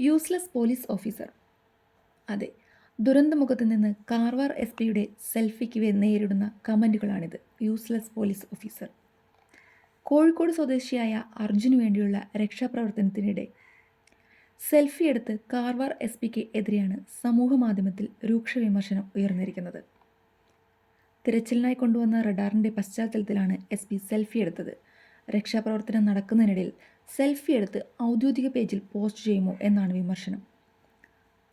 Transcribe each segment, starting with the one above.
Useless police officer. അതെ ദുരന്തമുഖത്ത് നിന്ന് Karwar S പിയുടെ സെൽഫിക്ക് നേരിടുന്ന കമന്റുകളാണിത് യൂസ്ലെസ് പോലീസ് ഓഫീസർ. കോഴിക്കോട് സ്വദേശിയായ അർജുന് വേണ്ടിയുള്ള രക്ഷാപ്രവർത്തനത്തിനിടെ സെൽഫി എടുത്ത് കാർവാർ എസ് പിക്ക് എതിരെയാണ് സമൂഹ മാധ്യമത്തിൽ രൂക്ഷ വിമർശനം ഉയർന്നിരിക്കുന്നത്. തിരച്ചിലിനായി കൊണ്ടുവന്ന റഡാറിന്റെ പശ്ചാത്തലത്തിലാണ് എസ് പി സെൽഫി എടുത്തത്. രക്ഷാപ്രവർത്തനം നടക്കുന്നതിനിടയിൽ സെൽഫി എടുത്ത് ഔദ്യോഗിക പേജിൽ പോസ്റ്റ് ചെയ്യുമോ എന്നാണ് വിമർശനം.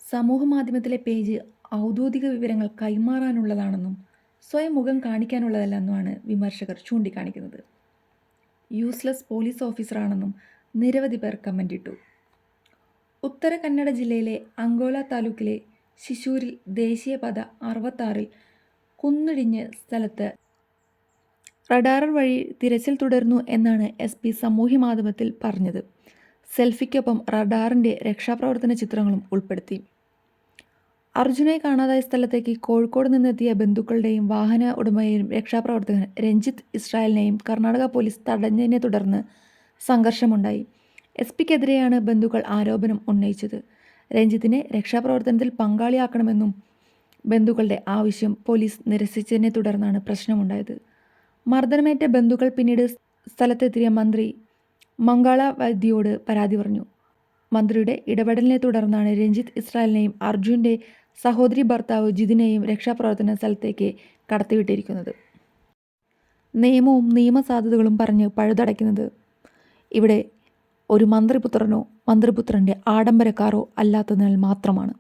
സമൂഹ മാധ്യമത്തിലെ പേജ് ഔദ്യോഗിക വിവരങ്ങൾ കൈമാറാനുള്ളതാണെന്നും സ്വയം മുഖം കാണിക്കാനുള്ളതല്ലെന്നുമാണ് വിമർശകർ ചൂണ്ടിക്കാണിക്കുന്നത്. യൂസ്ലെസ് പോലീസ് ഓഫീസറാണെന്നും നിരവധി പേർ കമന്റ് ഇട്ടു ഉത്തര കന്നഡ ജില്ലയിലെ അങ്കോല താലൂക്കിലെ ശിശൂരിൽ ദേശീയപാത അറുപത്താറിൽ കുന്നിടിഞ്ഞ് സ്ഥലത്ത് റഡാർ വഴി തിരച്ചിൽ തുടരുന്നു എന്നാണ് എസ് പി സാമൂഹ്യ മാധ്യമത്തിൽ പറഞ്ഞത്. സെൽഫിക്കൊപ്പം റഡാറിന്റെ രക്ഷാപ്രവർത്തന ചിത്രങ്ങളും ഉൾപ്പെടുത്തി. അർജുനെ കാണാതായ സ്ഥലത്തേക്ക് കോഴിക്കോട് നിന്നെത്തിയ ബന്ധുക്കളുടെയും വാഹന ഉടമയെയും രക്ഷാപ്രവർത്തകൻ രഞ്ജിത്ത് ഇസ്രായേലിനെയും കർണാടക പോലീസ് തടഞ്ഞതിനെ തുടർന്ന് സംഘർഷമുണ്ടായി. എസ് പിക്കെതിരെയാണ് ബന്ധുക്കൾ ആരോപണം ഉന്നയിച്ചത്. രഞ്ജിത്തിനെ രക്ഷാപ്രവർത്തനത്തിൽ പങ്കാളിയാക്കണമെന്നും ബന്ധുക്കളുടെ ആവശ്യം പോലീസ് നിരസിച്ചതിനെ തുടർന്നാണ് പ്രശ്നമുണ്ടായത്. മർദ്ദനമേറ്റ ബന്ധുക്കൾ പിന്നീട് സ്ഥലത്തെത്തിയ മന്ത്രി മംഗള വൈദ്യയോട് പരാതി പറഞ്ഞു. മന്ത്രിയുടെ ഇടപെടലിനെ തുടർന്നാണ് രഞ്ജിത്ത് ഇസ്രായേലിനെയും അർജുന്റെ സഹോദരി ഭർത്താവ് ജിതിനെയും രക്ഷാപ്രവർത്തന സ്ഥലത്തേക്ക് കടത്തിവിട്ടിരിക്കുന്നത്. നിയമവും നിയമസാധ്യതകളും പറഞ്ഞ് പഴുതടയ്ക്കുന്നത്. ഇവിടെ ഒരു മന്ത്രിപുത്രനോ മന്ത്രിപുത്രന്റെ ആഡംബരക്കാരോ അല്ലാത്തതിനാൽ മാത്രമാണ്.